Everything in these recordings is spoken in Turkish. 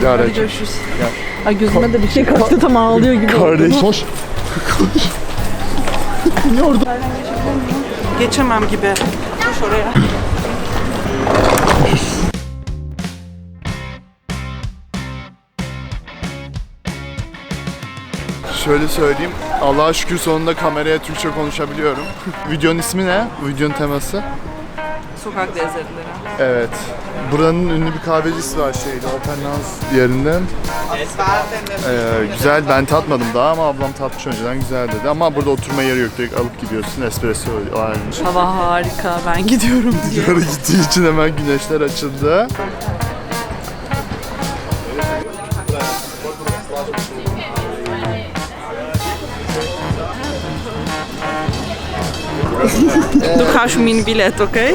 Bir Hadi aracı. görüşürüz. Ay gözüme de bir şey kaçtı tam ağlıyor gibi. Kardeş. Koş. Koş. Niye orada? Geçemem gibi. Koş oraya. Şöyle söyleyeyim. Allah'a şükür sonunda kameraya Türkçe konuşabiliyorum. Videonun ismi ne? Videonun teması? Sokak lezzetleri. Evet. Buranın ünlü bir kahvecisi var şeyde, Open House yerinde. Ee, güzel, ben tatmadım daha ama ablam tatmış önceden güzel dedi. Ama burada oturma yeri yok, direkt alıp gidiyorsun, espresso varmış. Hava harika. Ben gidiyorum diye. Yukarı gittiği için hemen güneşler açıldı. Du kannst min bilet, okey?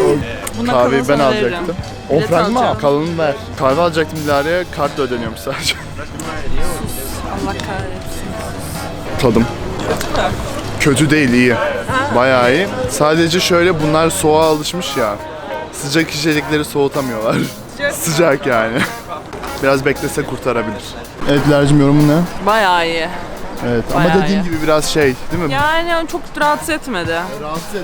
Buna Kahveyi ben alacaktım. 10 Bilet frank mı? alacağım. Kalanını ver. Kahve alacaktım Dilara'ya, kartla ödeniyormuş sadece. Allah kahretsin. Tadım. Kötü değil, iyi. Bayağı iyi. Sadece şöyle bunlar soğuğa alışmış ya. Sıcak içecekleri soğutamıyorlar. Sıcak yani. Biraz beklese kurtarabilir. Evet Dilara'cığım yorumun ne? Bayağı iyi. Evet ama Bayağı dediğin iyi. gibi biraz şey değil mi? Yani çok rahatsız etmedi. Rahatsız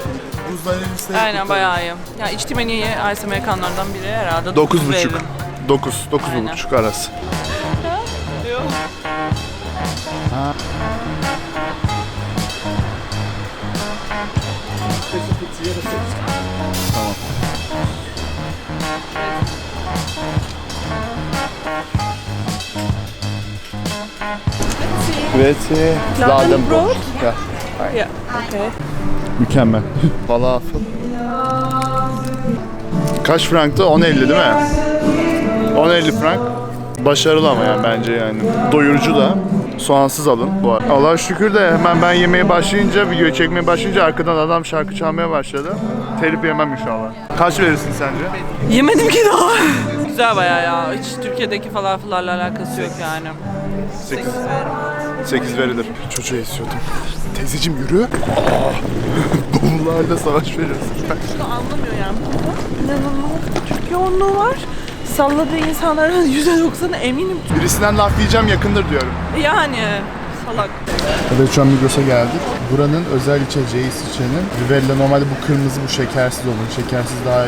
etmiyor. Buzlar elimizde. Aynen bayağı iyi. Ya içtiğim en iyi ice amerikanlardan biri herhalde. 9 buçuk. veririm. 9, 9 Aynen. buçuk arası. Tamam. Veti Ladenbrot. Ya, Ya, okey. Mükemmel. Falafel. Kaç franktı? 10.50 değil mi? 10.50 frank. Başarılı ama yani bence yani. Doyurucu da. Soğansız alın bu arada. Allah'a şükür de hemen ben yemeye başlayınca, videoyu çekmeye başlayınca arkadan adam şarkı çalmaya başladı. Telif yemem inşallah. Kaç verirsin sence? Yemedim ki daha. Güzel bayağı ya. Hiç Türkiye'deki falafelerle alakası yok yani. 8. 8 verilir. Çocuğa istiyordum. Teyzeciğim yürü. Bavullarla savaş veriyorsun. Bunu anlamıyor yani. Burada inanılmaz bir Türk yoğunluğu var. Salladığı insanların %90'ı eminim. Birisinden laf yiyeceğim yakındır diyorum. Yani salak. Evet şu an Migros'a geldik. Buranın özel içeceği İsviçre'nin. Rivella normalde bu kırmızı bu şekersiz olur. Şekersiz daha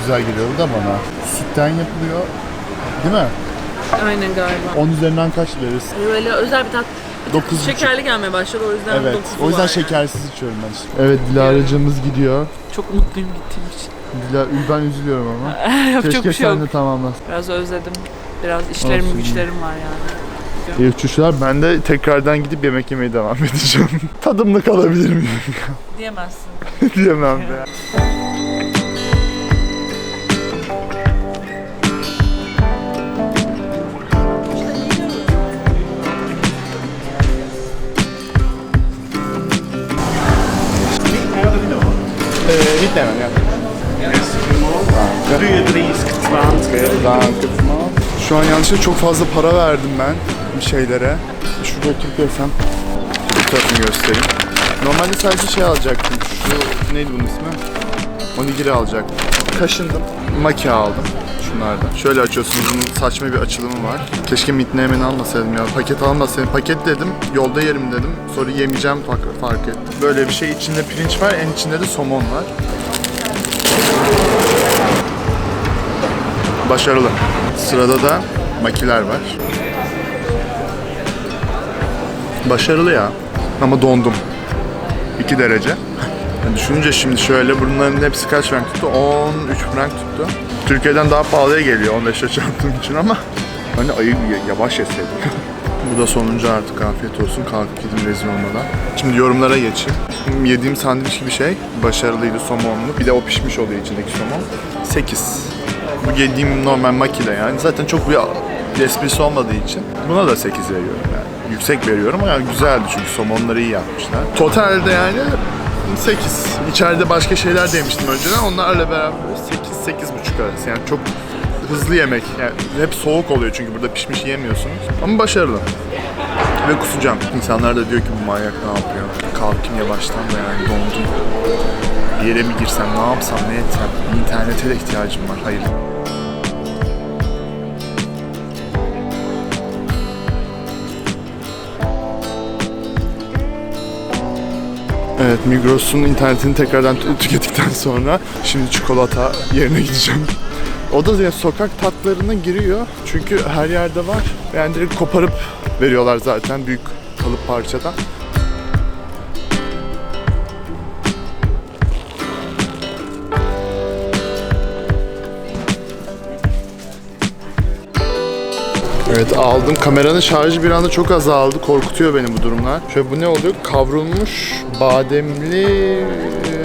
güzel geliyordu da bana. Sütten yapılıyor. Değil mi? Aynen galiba. 10 üzerinden kaç veririz? Böyle özel bir tat. 9 Şekerli gelmeye başladı o yüzden Evet. dokuzu O yüzden var. şekersiz içiyorum ben işte. Evet Dilara'cığımız gidiyor. Çok mutluyum gittiğim için. Dila, ben üzülüyorum ama. Yapacak Keşke bir şey sen yok. de tamamlasın. Biraz özledim. Biraz işlerim Olsun. güçlerim var yani. İyi uçuşlar. Ben de tekrardan gidip yemek yemeye devam edeceğim. Tadımlı kalabilir miyim? Diyemezsin. Diyemem be. Äh, mitnehmen, ja. Danke. 33, 20. Danke. Şu an yanlışlıkla çok fazla para verdim ben bir şeylere. Şurada oturup yesem. Bu tarafını göstereyim. Normalde sadece şey alacaktım. Şu neydi bunun ismi? Onigiri alacaktım. Kaşındım. Maki aldım. Şunlardan. Şöyle açıyorsunuz. Bunun saçma bir açılımı var. Keşke hemen almasaydım ya. Paket almasaydım. Paket dedim. Yolda yerim dedim. Sonra yemeyeceğim fark, fark ettim. Böyle bir şey. içinde pirinç var. En içinde de somon var. Başarılı. Sırada da makiler var. Başarılı ya. Ama dondum. 2 derece. Yani düşününce şimdi şöyle bunların hepsi kaç frank tuttu? 13 frank tuttu. Türkiye'den daha pahalıya geliyor 15 yaş çarptığım için ama hani ayı yavaş yeseydik. Bu da sonuncu artık afiyet olsun. Kalkıp gidin rezil olmadan. Şimdi yorumlara geçeyim. Yediğim sandviç gibi şey. Başarılıydı somonlu. Bir de o pişmiş oluyor içindeki somon. 8. Bu yediğim normal makine yani. Zaten çok bir esprisi olmadığı için buna da 8 veriyorum yani. Yüksek veriyorum ama güzeldi çünkü somonları iyi yapmışlar. Totalde yani 8. İçeride başka şeyler demiştim önceden. Onlarla beraber 8 8,5 arası. Yani çok hızlı yemek. Yani hep soğuk oluyor çünkü burada pişmiş yiyemiyorsunuz. Ama başarılı. Ve kusacağım. İnsanlar da diyor ki bu manyak ne yapıyor? Kalkayım yavaştan da yani dondum. Bir yere mi girsem, ne yapsam, ne etsem? İnternete de ihtiyacım var. Hayır. Evet Migros'un internetini tekrardan tü- tükettikten sonra şimdi çikolata yerine gideceğim. O da yani sokak tatlarına giriyor. Çünkü her yerde var. Yani direkt koparıp veriyorlar zaten büyük kalıp parçadan. Evet aldım. Kameranın şarjı bir anda çok azaldı. Korkutuyor beni bu durumlar. Şöyle bu ne oluyor? Kavrulmuş bademli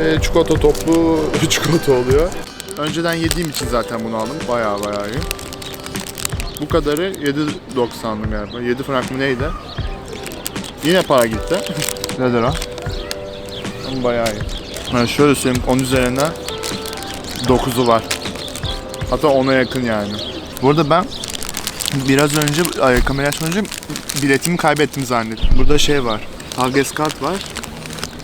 e, çikolata toplu çikolata oluyor. Önceden yediğim için zaten bunu aldım. Bayağı bayağı iyi. Bu kadarı 7.90'dı galiba. 7 frank mı neydi? Yine para gitti. Nedir o? Ama bayağı iyi. Yani şöyle söyleyeyim 10 üzerinden 9'u var. Hatta 10'a yakın yani. Bu arada ben Biraz önce, ay, kamera açmadan önce biletimi kaybettim zannettim. Burada şey var, Tages kart var.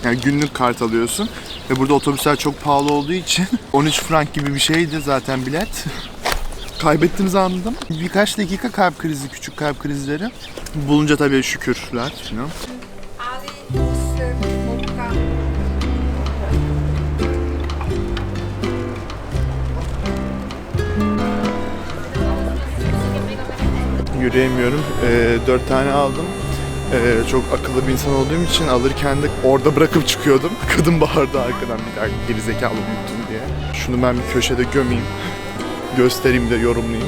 Yani günlük kart alıyorsun. Ve burada otobüsler çok pahalı olduğu için 13 frank gibi bir şeydi zaten bilet. Kaybettim zannettim. Birkaç dakika kalp krizi, küçük kalp krizleri. Bulunca tabii şükürler. Yürüyemiyorum. Ee, dört tane aldım. Ee, çok akıllı bir insan olduğum için alırken de orada bırakıp çıkıyordum. Kadın bağırdı arkadan bir daha gerizekalı unuttun diye. Şunu ben bir köşede gömeyim. Göstereyim de yorumlayayım.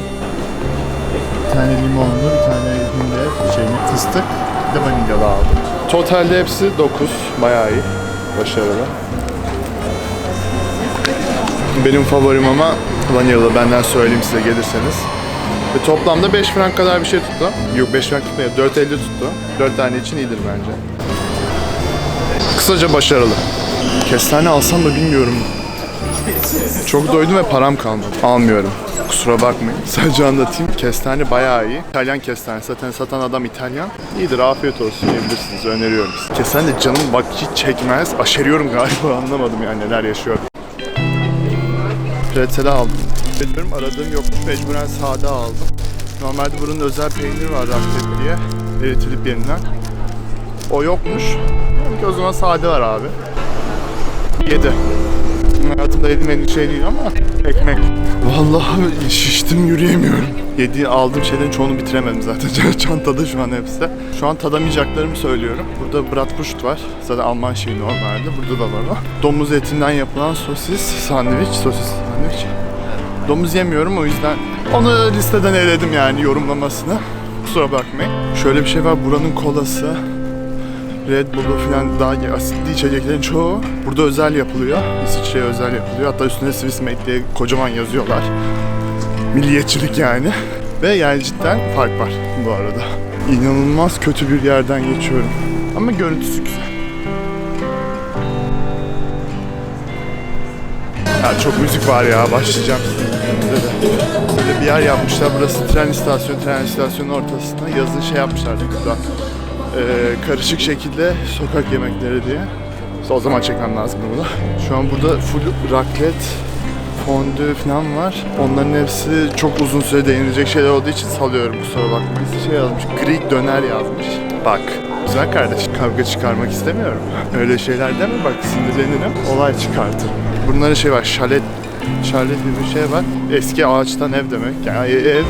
Bir tane limonlu, bir tane hinde, şeyini fıstık, bir de vanilyalı aldım. Totalde hepsi 9. Bayağı iyi. Başarılı. Benim favorim ama vanilyalı. Benden söyleyeyim size gelirseniz. Ve toplamda 5 frank kadar bir şey tuttu. Yok 5 frank tutmuyor, 4.50 tuttu. 4 tane için iyidir bence. Kısaca başarılı. Kestane alsam mı bilmiyorum. Çok doydum ve param kalmadı. Almıyorum. Kusura bakmayın. Sadece anlatayım. Kestane bayağı iyi. İtalyan kestane. Zaten satan adam İtalyan. İyidir. Afiyet olsun yiyebilirsiniz. Öneriyorum. Kestane canım bak hiç çekmez. Aşeriyorum galiba. Anlamadım yani neler yaşıyor. Pretzel aldım. Bilmiyorum aradığım yokmuş. Mecburen sade aldım. Normalde buranın özel peynir var raklet diye. Eritilip yenilen. O yokmuş. Dedim ki o zaman sade var abi. Yedi. Hayatımda yediğim en şey değil ama ekmek. Vallahi şiştim yürüyemiyorum. Yedi aldığım şeylerin çoğunu bitiremedim zaten. Çantada şu an hepsi. Şu an tadamayacaklarımı söylüyorum. Burada bratwurst var. Zaten Alman şeyi normalde. Burada da var o. Domuz etinden yapılan sosis sandviç. Sosis sandviç. Domuz yemiyorum o yüzden onu listeden eledim yani yorumlamasını. Kusura bakmayın. Şöyle bir şey var buranın kolası. Red Bull'u falan daha asitli içeceklerin çoğu burada özel yapılıyor. İsviçre'ye özel yapılıyor. Hatta üstüne Swiss Made diye kocaman yazıyorlar. Milliyetçilik yani. Ve yani cidden fark var bu arada. İnanılmaz kötü bir yerden geçiyorum. Ama görüntüsü güzel. Ya çok müzik var ya başlayacağım. Böyle bir yer yapmışlar. Burası tren istasyonu, tren istasyonunun ortasında. Yazın şey yapmışlardı burada. Ee, karışık şekilde sokak yemekleri diye. İşte o zaman çekmem lazım bunu. Şu an burada full raclette, fondü falan var. Onların hepsi çok uzun sürede yenilecek şeyler olduğu için salıyorum kusura bakmayın. Şey yazmış, Greek döner yazmış. Bak, güzel kardeş, kavga çıkarmak istemiyorum. Öyle şeyler deme bak sinirlenirim, olay çıkartırım. Bunların şey var, şalet, şalet gibi bir şey var. Eski ağaçtan ev demek, yani ev.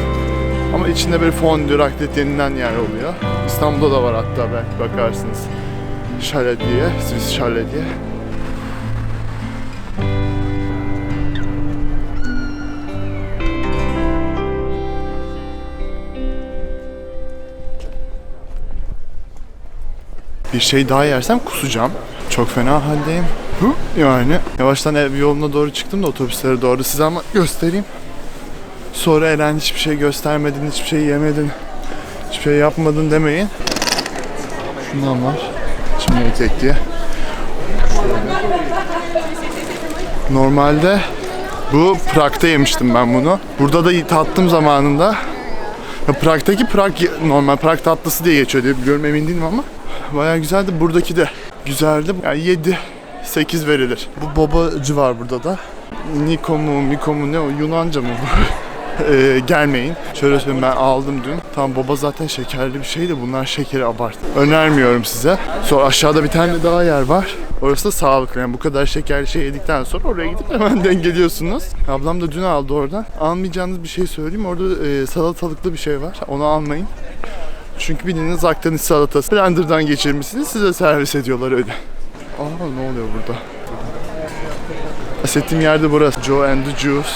Ama içinde böyle fondü, raclette yenilen yer oluyor. İstanbul'da da var hatta belki bakarsınız. Şale diye, Swiss şale diye. Bir şey daha yersem kusacağım. Çok fena haldeyim. Yani yavaştan ev yoluna doğru çıktım da otobüslere doğru size ama göstereyim. Sonra Eren hiçbir şey göstermedin, hiçbir şey yemedin, hiçbir şey yapmadın demeyin. Şundan var. Şimdi tek diye. Normalde bu Prag'da yemiştim ben bunu. Burada da tattım zamanında. Ya Prag'daki Prag normal Prag tatlısı diye geçiyor diye biliyorum emin değilim ama bayağı güzeldi. Buradaki de güzeldi. Yani 7 8 verilir. Bu bobacı var burada da. Niko mu, Miko mu ne o Yunanca mı bu? Ee, gelmeyin. Şöyle söyleyeyim ben aldım dün. Tam baba zaten şekerli bir şey de bunlar şekeri abart. Önermiyorum size. Sonra aşağıda bir tane daha yer var. Orası da sağlıklı. Yani bu kadar şekerli şey yedikten sonra oraya gidip hemen dengeliyorsunuz. Ablam da dün aldı oradan. Almayacağınız bir şey söyleyeyim. Orada e, salatalıklı bir şey var. Onu almayın. Çünkü bildiğiniz Akdeniz salatası. Blender'dan geçirmişsiniz. Size servis ediyorlar öyle. Aa ne oluyor burada? Bahsettiğim yerde burası. Joe and the Juice.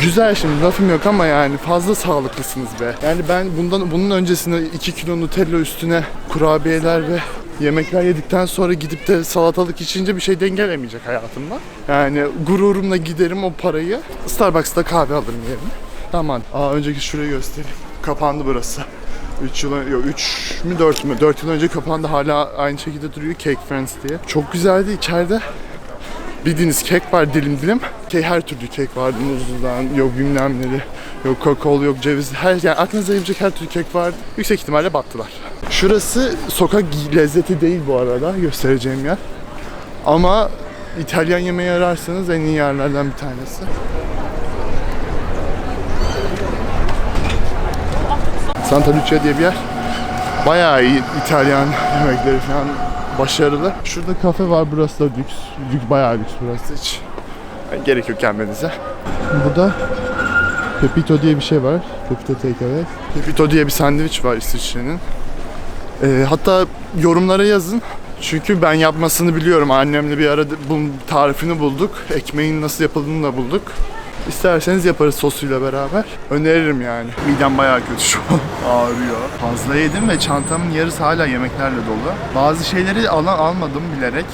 Güzel şimdi lafım yok ama yani fazla sağlıklısınız be. Yani ben bundan bunun öncesinde 2 kilo Nutella üstüne kurabiyeler ve yemekler yedikten sonra gidip de salatalık içince bir şey dengelemeyecek hayatımda. Yani gururumla giderim o parayı Starbucks'ta kahve alırım yerine. Tamam. Aa önceki şurayı göstereyim. Kapandı burası. 3 yıl yok 3 mü 4 mü? 4 yıl önce kapandı hala aynı şekilde duruyor Cake Friends diye. Çok güzeldi içeride. Bildiğiniz kek var dilim dilim. Kek her türlü kek vardı. Muzludan, yok bilmem neli, yok kakaolu, yok ceviz. Her, yani aklınıza gelebilecek her türlü kek vardı. Yüksek ihtimalle battılar. Şurası sokak lezzeti değil bu arada göstereceğim yer. Ama İtalyan yemeği ararsanız en iyi yerlerden bir tanesi. Santa Lucia diye bir yer. Bayağı iyi İtalyan yemekleri falan başarılı. Şurada kafe var burası da lüks. lüks bayağı lüks burası hiç. Yani gerek yok gelmenize. Burada Pepito diye bir şey var. Pepito Takeaway. Pepito diye bir sandviç var İsviçre'nin. Ee, hatta yorumlara yazın. Çünkü ben yapmasını biliyorum. Annemle bir arada bunun tarifini bulduk. Ekmeğin nasıl yapıldığını da bulduk. İsterseniz yaparız sosuyla beraber. Öneririm yani. Midem bayağı kötü şu an. Ağrıyor. Fazla yedim ve çantamın yarısı hala yemeklerle dolu. Bazı şeyleri alan almadım bilerek.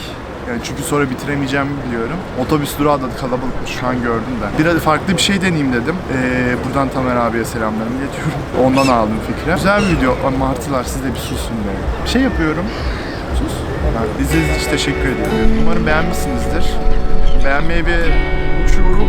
Yani çünkü sonra bitiremeyeceğimi biliyorum. Otobüs durağı da kalabalıkmış şu an gördüm de. Biraz farklı bir şey deneyeyim dedim. Ee, buradan Tamer abiye selamlarımı iletiyorum. Ondan aldım fikri. Güzel bir video. Ama Martılar siz de bir susun be. Bir şey yapıyorum. Sus. Ha, İzlediğiniz için teşekkür ediyorum. Umarım beğenmişsinizdir. Beğenmeyi bir uçurum.